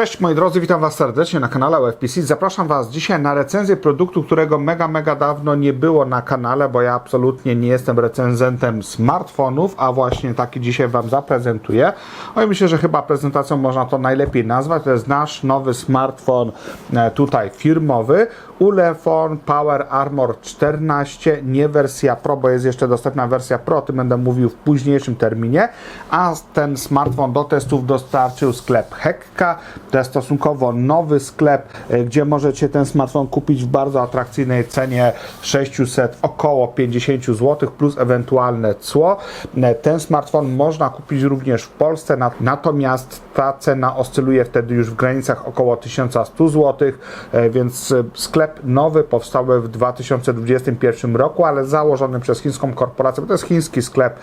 Cześć moi drodzy, witam Was serdecznie na kanale UFPC. Zapraszam Was dzisiaj na recenzję produktu, którego mega, mega dawno nie było na kanale, bo ja absolutnie nie jestem recenzentem smartfonów, a właśnie taki dzisiaj Wam zaprezentuję. No i myślę, że chyba prezentacją można to najlepiej nazwać. To jest nasz nowy smartfon e, tutaj firmowy. Ulefone Power Armor 14, nie wersja Pro, bo jest jeszcze dostępna wersja Pro, o tym będę mówił w późniejszym terminie, a ten smartfon do testów dostarczył sklep Hekka. To jest stosunkowo nowy sklep, e, gdzie możecie ten smartfon kupić w bardzo atrakcyjnej cenie 600, około 50 zł plus ewentualne cło. E, Ten smartfon można kupić również w Polsce, na- natomiast ta cena oscyluje wtedy już w granicach około 1100 zł, e, więc sklep nowy powstały w 2021 roku, ale założony przez chińską korporację, bo to jest chiński sklep.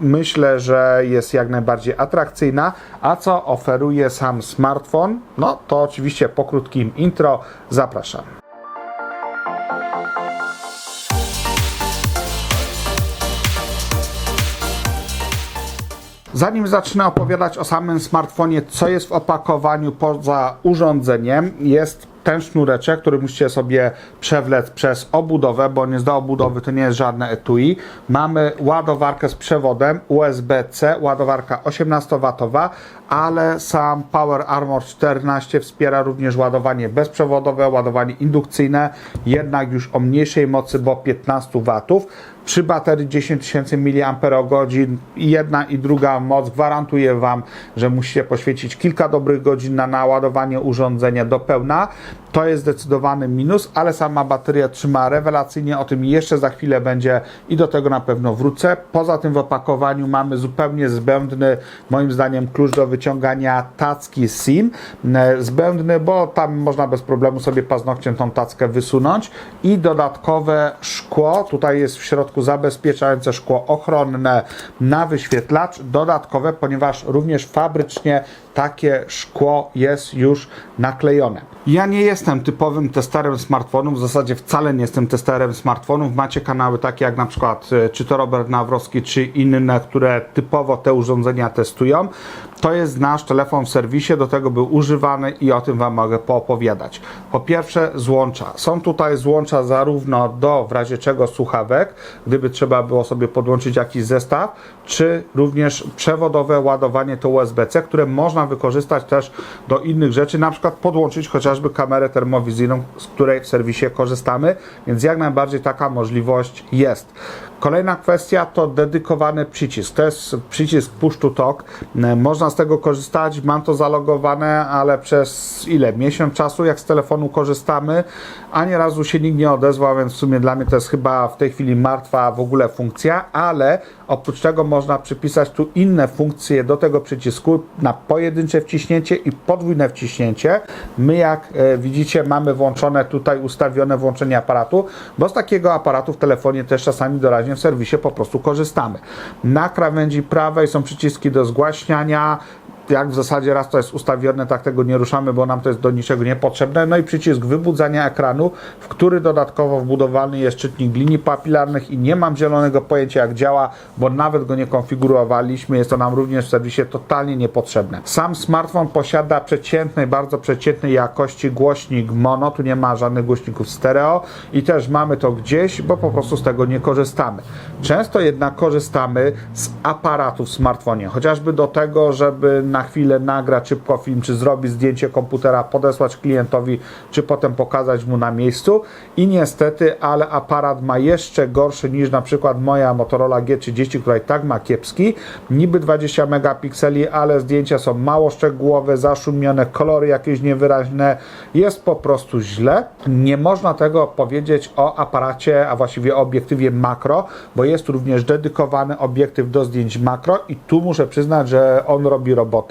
Myślę, że jest jak najbardziej atrakcyjna. A co oferuje sam smartfon? No to oczywiście po krótkim intro zapraszam. Zanim zacznę opowiadać o samym smartfonie, co jest w opakowaniu poza urządzeniem, jest ten sznureczek, który musicie sobie przewlec przez obudowę, bo on jest do obudowy, to nie jest żadne etui. Mamy ładowarkę z przewodem USB-C, ładowarka 18W, ale sam Power Armor 14 wspiera również ładowanie bezprzewodowe, ładowanie indukcyjne, jednak już o mniejszej mocy, bo 15 W. Przy baterii 10 tysięcy mAh i jedna i druga moc gwarantuje Wam, że musicie poświęcić kilka dobrych godzin na naładowanie urządzenia do pełna. To jest zdecydowany minus, ale sama bateria trzyma rewelacyjnie, o tym jeszcze za chwilę będzie i do tego na pewno wrócę. Poza tym w opakowaniu mamy zupełnie zbędny, moim zdaniem, klucz do wyciągania tacki SIM. E, Zbędny, bo tam można bez problemu sobie paznokciem tą tackę wysunąć i dodatkowe szkło, tutaj jest w środku zabezpieczające szkło ochronne na wyświetlacz, dodatkowe, ponieważ również fabrycznie takie szkło jest już naklejone. Ja nie jestem typowym testerem smartfonów, w zasadzie wcale nie jestem testerem smartfonów. Macie kanały takie jak na przykład e, czy to Robert Nawrowski, czy inne, które typowo te urządzenia testują. To jest nasz telefon w serwisie, do tego był używany i o tym Wam mogę poopowiadać. Po pierwsze złącza. Są tutaj złącza zarówno do w razie czego słuchawek, gdyby trzeba było sobie podłączyć jakiś zestaw, czy również przewodowe ładowanie to USB-C, które można wykorzystać też do innych rzeczy, na przykład podłączyć chociażby kamerę termowizyjną, z której w serwisie korzystamy, więc jak najbardziej taka możliwość jest. Kolejna kwestia to dedykowany przycisk. To jest przycisk push to talk. E, Można z tego korzystać. Mam to zalogowane, ale przez ile? Miesiąc czasu, jak z telefonu korzystamy. Ani razu się nikt nie odezwał, więc w sumie dla mnie to jest chyba w tej chwili martwa w ogóle funkcja, ale oprócz tego można przypisać tu inne funkcje do tego przycisku na pojedyncze wciśnięcie i podwójne wciśnięcie. My jak e, widzicie mamy włączone tutaj ustawione włączenie aparatu, bo z takiego aparatu w telefonie też czasami doraźnie w serwisie po prostu korzystamy. Na krawędzi prawej są przyciski do zgłaśniania, jak w zasadzie raz to jest ustawione, tak tego nie ruszamy, bo nam to jest do niczego niepotrzebne. No i przycisk wybudzania ekranu, w który dodatkowo wbudowany jest czytnik linii papilarnych i nie mam zielonego pojęcia jak działa, bo nawet go nie konfigurowaliśmy. Jest to nam również w serwisie totalnie niepotrzebne. Sam smartfon posiada przeciętnej, bardzo przeciętnej jakości głośnik mono, tu nie ma żadnych głośników stereo i też mamy to gdzieś, bo po prostu z tego nie korzystamy. Często jednak korzystamy z aparatu w smartfonie, chociażby do tego, żeby na chwilę nagrać szybko film, czy zrobić zdjęcie komputera, podesłać klientowi, czy potem pokazać mu na miejscu. I niestety, ale aparat ma jeszcze gorszy niż na przykład moja Motorola G30, która i tak ma kiepski. Niby 20 megapikseli, ale zdjęcia są mało szczegółowe, zaszumione, kolory jakieś niewyraźne. Jest po prostu źle. Nie można tego powiedzieć o aparacie, a właściwie o obiektywie makro, bo jest również dedykowany obiektyw do zdjęć makro i tu muszę przyznać, że on robi robotę,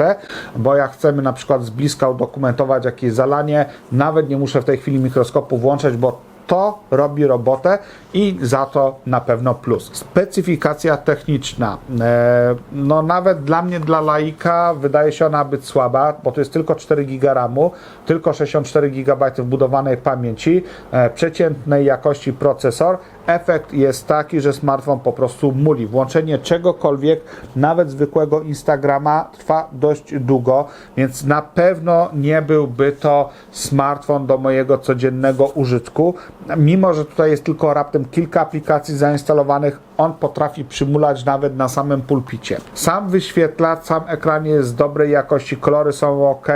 bo jak chcemy na przykład z bliska udokumentować jakieś zalanie, nawet nie muszę w tej chwili mikroskopu włączać, bo to robi robotę i za to na pewno plus. Specyfikacja techniczna. E, no nawet dla mnie, dla laika, wydaje się ona być słaba, bo to jest tylko 4 GB RAMu, tylko 64 GB wbudowanej pamięci, e, przeciętnej jakości procesor, efekt jest taki, że smartfon po prostu muli. Włączenie czegokolwiek, nawet zwykłego Instagrama, trwa dość długo, więc na pewno nie byłby to smartfon do mojego codziennego użytku. Mimo, że tutaj jest tylko raptem kilka aplikacji zainstalowanych, on potrafi przymulać nawet na samym pulpicie. Sam wyświetlacz, sam ekran jest dobrej jakości, kolory są ok,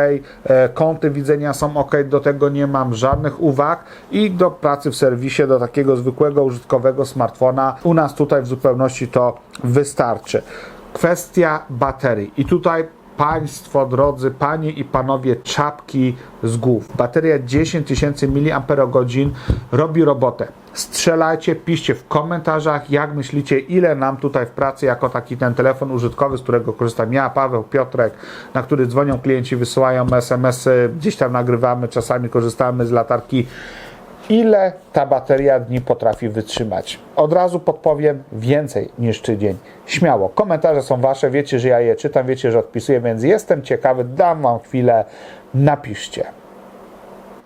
e, kąty widzenia są ok, do tego nie mam żadnych uwag i do pracy w serwisie, do takiego zwykłego użytkowego smartfona u nas tutaj w zupełności to wystarczy. Kwestia baterii i tutaj Państwo, drodzy Panie i Panowie, czapki z głów. Bateria 10 tysięcy mAh robi robotę. Strzelajcie, piszcie w komentarzach, jak myślicie, ile nam tutaj w pracy, jako taki ten telefon użytkowy, z którego korzystam ja, Paweł, Piotrek, na który dzwonią klienci, wysyłają SMS-y, gdzieś tam nagrywamy, czasami korzystamy z latarki ile ta bateria dni potrafi wytrzymać. Od razu podpowiem więcej niż tydzień. Śmiało. Komentarze są wasze, wiecie, że ja je czytam, wiecie, że odpisuję, więc jestem ciekawy, dam wam chwilę, napiszcie.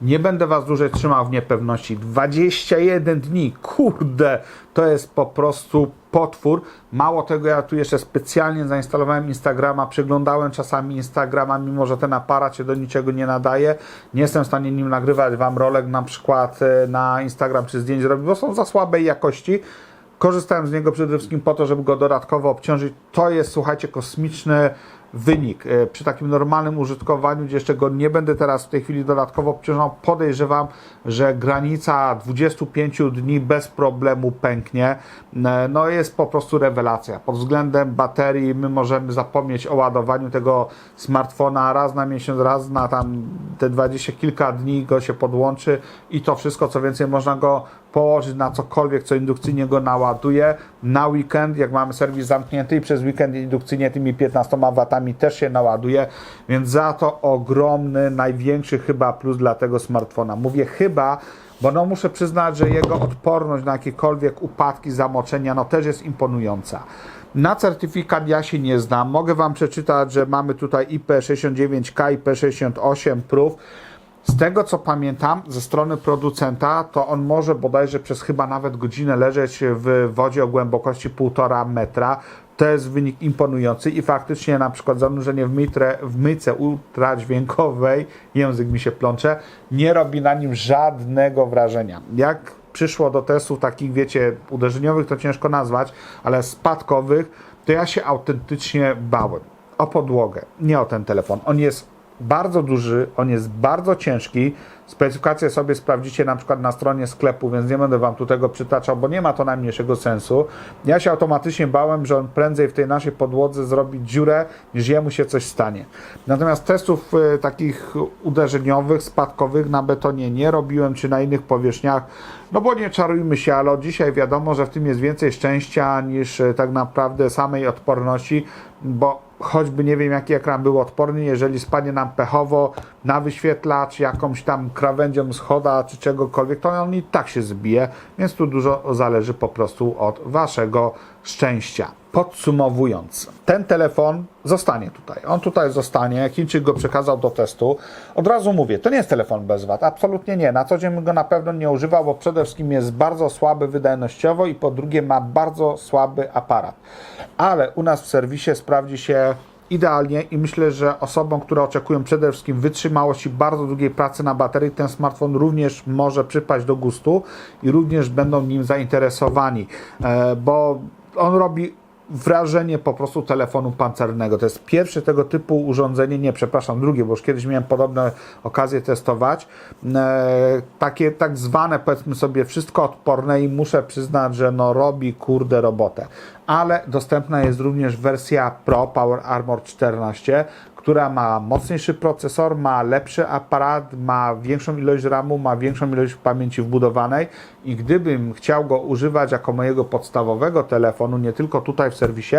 Nie będę was dłużej trzymał w niepewności. 21 dni, kurde, to jest po prostu potwór. Mało tego, ja tu jeszcze specjalnie zainstalowałem Instagrama, przeglądałem czasami Instagrama, mimo że ten aparat się do niczego nie nadaje. Nie jestem w stanie nim nagrywać wam rolek na przykład e, na Instagram czy zdjęć zrobić, bo są za słabej jakości. Korzystałem z niego przede wszystkim po to, żeby go dodatkowo obciążyć. To jest, słuchajcie, kosmiczny wynik. E, Przy takim normalnym użytkowaniu, gdzie jeszcze go nie będę teraz w tej chwili dodatkowo obciążał, podejrzewam, że granica 25 dni bez problemu pęknie. E, No jest po prostu rewelacja. Pod względem baterii my możemy zapomnieć o ładowaniu tego smartfona raz na miesiąc, raz na tam te 20 kilka dni go się podłączy i to wszystko, co więcej, można go położyć na cokolwiek, co indukcyjnie go naładuje. Na weekend, jak mamy serwis zamknięty i przez weekend indukcyjnie tymi 15 watami też się naładuje, więc za to ogromny, największy chyba plus dla tego smartfona. Mówię chyba, bo no muszę przyznać, że jego odporność na jakiekolwiek upadki, zamoczenia, no też jest imponująca. Na certyfikat ja się nie znam. Mogę Wam przeczytać, że mamy tutaj IP69K, IP68 Proof. Z tego co pamiętam ze strony producenta, to on może bodajże przez chyba nawet godzinę leżeć w wodzie o głębokości 1,5 metra. To jest wynik imponujący i faktycznie na przykład zanurzenie w, mitre, w myjce ultradźwiękowej, język mi się plącze, nie robi na nim żadnego wrażenia. Jak przyszło do testów takich, wiecie, uderzeniowych to ciężko nazwać, ale spadkowych, to ja się autentycznie bałem. O podłogę, nie o ten telefon. On jest bardzo duży, on jest bardzo ciężki. Specyfikację sobie sprawdzicie na przykład na stronie sklepu, więc nie będę Wam tu tego przytaczał, bo nie ma to najmniejszego sensu. Ja się automatycznie bałem, że on prędzej w tej naszej podłodze zrobi dziurę, niż jemu się coś stanie. Natomiast testów y, takich uderzeniowych, spadkowych na betonie nie robiłem, czy na innych powierzchniach, no bo nie czarujmy się, ale dzisiaj wiadomo, że w tym jest więcej szczęścia niż y, tak naprawdę samej odporności, bo choćby nie wiem jaki ekran był odporny, jeżeli spadnie nam pechowo na wyświetlacz, jakąś tam krawędzią schoda czy czegokolwiek, to on i tak się zbije, więc tu dużo zależy po prostu od waszego szczęścia. Podsumowując, ten telefon zostanie tutaj. On tutaj zostanie. Chińczyk go przekazał do testu. Od razu mówię, to nie jest telefon bez wad. Absolutnie nie. Na co dzień go na pewno nie używał, bo przede wszystkim jest bardzo słaby wydajnościowo i po drugie ma bardzo słaby aparat. Ale u nas w serwisie sprawdzi się idealnie i myślę, że osobom, które oczekują przede wszystkim wytrzymałości bardzo długiej pracy na baterii, ten smartfon również może przypaść do gustu i również będą nim zainteresowani, e, bo on robi wrażenie po prostu telefonu pancernego. To jest pierwsze tego typu urządzenie, nie, przepraszam, drugie, bo już kiedyś miałem podobne okazje testować. E, takie tak zwane, powiedzmy sobie, wszystko odporne i muszę przyznać, że no robi kurde robotę. Ale dostępna jest również wersja Pro Power Armor 14, która ma mocniejszy procesor, ma lepszy aparat, ma większą ilość RAMu, ma większą ilość pamięci wbudowanej i gdybym chciał go używać jako mojego podstawowego telefonu, nie tylko tutaj w serwisie,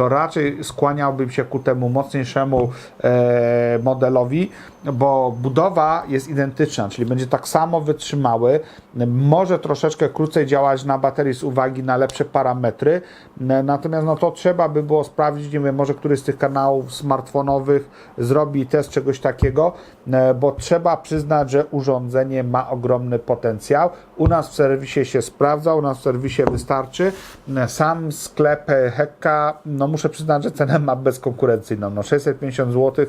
to raczej skłaniałbym się ku temu mocniejszemu e, modelowi, bo budowa jest identyczna, czyli będzie tak samo wytrzymały, może troszeczkę krócej działać na baterii z uwagi na lepsze parametry, n- natomiast no to trzeba by było sprawdzić, nie wiem, może któryś z tych kanałów smartfonowych zrobi test czegoś takiego, e, bo trzeba przyznać, że urządzenie ma ogromny potencjał. U nas w serwisie się sprawdza, u nas w serwisie wystarczy. E, Sam sklep e, Hekka, no muszę przyznać, że cenę ma bezkonkurencyjną. No 650 zł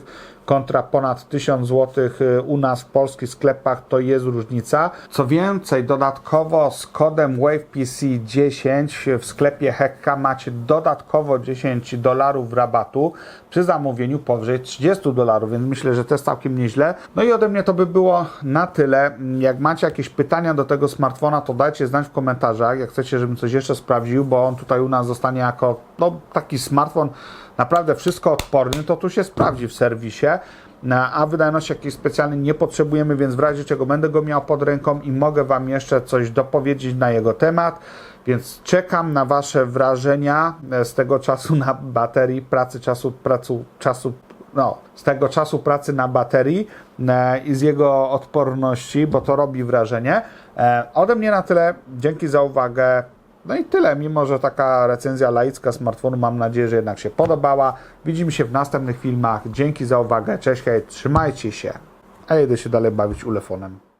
kontra ponad 1000 zł u nas w polskich sklepach to jest różnica. Co więcej, dodatkowo z kodem WavePC10 w sklepie Hekka macie dodatkowo 10 dolarów rabatu przy zamówieniu powyżej 30 dolarów, więc myślę, że to jest całkiem nieźle. No i ode mnie to by było na tyle. Jak macie jakieś pytania do tego smartfona, to dajcie znać w komentarzach, jak chcecie, żebym coś jeszcze sprawdził, bo on tutaj u nas zostanie jako no, taki smartfon naprawdę wszystko odporny, to tu się sprawdzi w serwisie. A wydajności jakiejś specjalnej nie potrzebujemy, więc w razie czego będę go miał pod ręką i mogę Wam jeszcze coś dopowiedzieć na jego temat. Więc czekam na Wasze wrażenia e, z tego czasu na baterii, pracy czasu, pracu, czasu, no, z tego czasu pracy na baterii e, i z jego odporności, bo to robi wrażenie. E, Ode mnie na tyle. Dzięki za uwagę. No i tyle, mimo że taka recenzja laicka smartfonu, mam nadzieję, że jednak się podobała. Widzimy się w następnych filmach. Dzięki za uwagę, cześć, hej, trzymajcie się. A jedę się dalej bawić ulefonem.